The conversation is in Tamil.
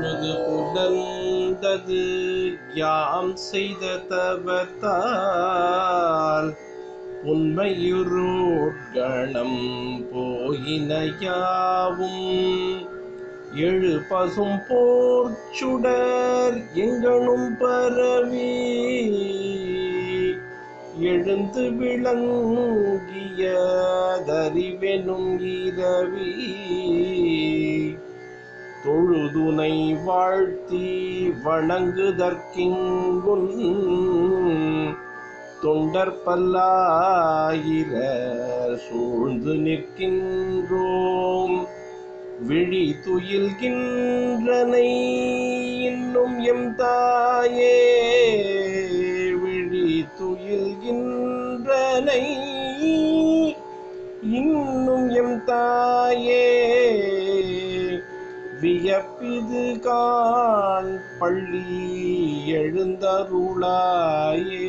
பொழுது புலர்ந்தது யாம் செய்த தவத்தால் உண்மையுருட்கணம் போயினையாவும் எழு பசும் போர் சுடர் எங்கனும் பரவி எழுந்து விளங்கிய தறிவெனும் இரவி. தொழுதுனை வாழ்த்தி வணங்குதற்கிங்குன் தொண்டர் பல்லாயிர சூழ்ந்து நிற்கின்றோம். விழி துயில்கின்றனை இன்னும் எம் தாயே. விழி துயில்கின்றனை இன்னும் எம் தாயே. வியப்பிது காண் பள்ளி எழுந்தருளாயே.